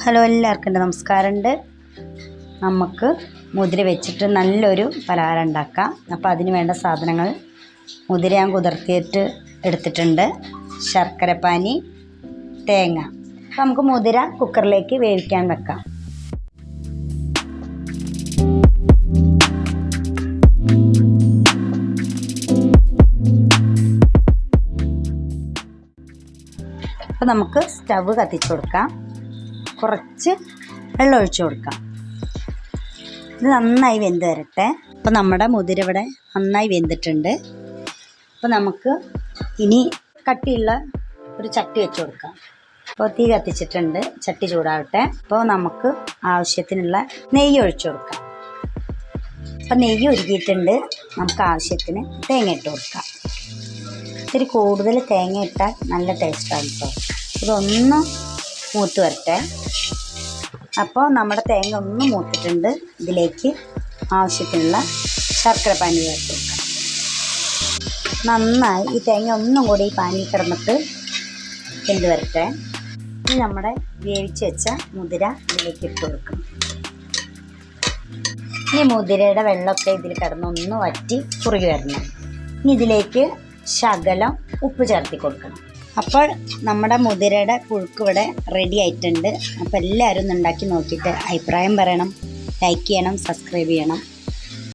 Hello എല്ലാവർക്കും എന്റെ നമസ്കാരമുണ്ട്. നമുക്ക് മുതിര വെച്ചിട്ട് നല്ലൊരു പലഹാരം ഉണ്ടാക്കാം. അപ്പോൾ അതിന് വേണ്ട സാധനങ്ങൾ മുതിര ഞാൻ കുതിർത്തിയിട്ട് എടുത്തിട്ടുണ്ട്. ശർക്കരപ്പാനി തേങ്ങ. അപ്പോൾ നമുക്ക് മുതിര കുക്കറിലേക്ക് വേവിക്കാൻ വെക്കാം. അപ്പോൾ നമുക്ക് സ്റ്റവ് കത്തിച്ചു കൊടുക്കാം. കുറച്ച് വെള്ളം ഒഴിച്ചു കൊടുക്കാം. ഇത് നന്നായി വെന്ത് വരട്ടെ അപ്പോൾ നമ്മുടെ മുതിരവിടെ നന്നായി വെന്തിട്ടുണ്ട്. അപ്പോൾ നമുക്ക് ഇനി കട്ടിയുള്ള ഒരു ചട്ടി വെച്ച് കൊടുക്കാം. അപ്പോൾ തീ കത്തിച്ചിട്ടുണ്ട്. ചട്ടി ചൂടാവട്ടെ. അപ്പോൾ നമുക്ക് ആവശ്യത്തിനുള്ള നെയ്യ് ഒഴിച്ചു കൊടുക്കാം. അപ്പോൾ നെയ്യ് ഒരുക്കിയിട്ടുണ്ട് നമുക്ക് ആവശ്യത്തിന് തേങ്ങ ഇട്ട് കൊടുക്കാം. ഇത്തിരി കൂടുതൽ തേങ്ങ ഇട്ടാൽ നല്ല ടേസ്റ്റാണ് കേട്ടോ ഇതൊന്ന് മൂത്ത് വരട്ടെ. അപ്പോൾ നമ്മുടെ തേങ്ങ ഒന്ന് മൂത്തിട്ടുണ്ട്. ഇതിലേക്ക് ആവശ്യത്തിനുള്ള ശർക്കര പാനി ചേർത്ത് നന്നായി ഈ തേങ്ങ ഒന്നും കൂടി ഈ പാനി കിടന്നിട്ട് എന്ത് വരട്ടെ. ഇനി നമ്മുടെ വേവിച്ച് വെച്ച മുതിര ഇതിലേക്ക് ഇട്ട് കൊടുക്കും. ഇനി മുതിരയുടെ വെള്ളമൊക്കെ ഇതിൽ കിടന്ന് ഒന്ന് വറ്റി കുറുകി വരണം. ഇനി ഇതിലേക്ക് ശകലം ഉപ്പ് ചേർത്തി കൊടുക്കണം. അപ്പോൾ നമ്മുടെ മുതിരയുടെ പുഴുക്ക് ഇവിടെ റെഡി ആയിട്ടുണ്ട്. അപ്പോൾ എല്ലാവരും ഉണ്ടാക്കി നോക്കിയിട്ട് അഭിപ്രായം പറയണം ലൈക്ക് ചെയ്യണം സബ്സ്ക്രൈബ് ചെയ്യണം.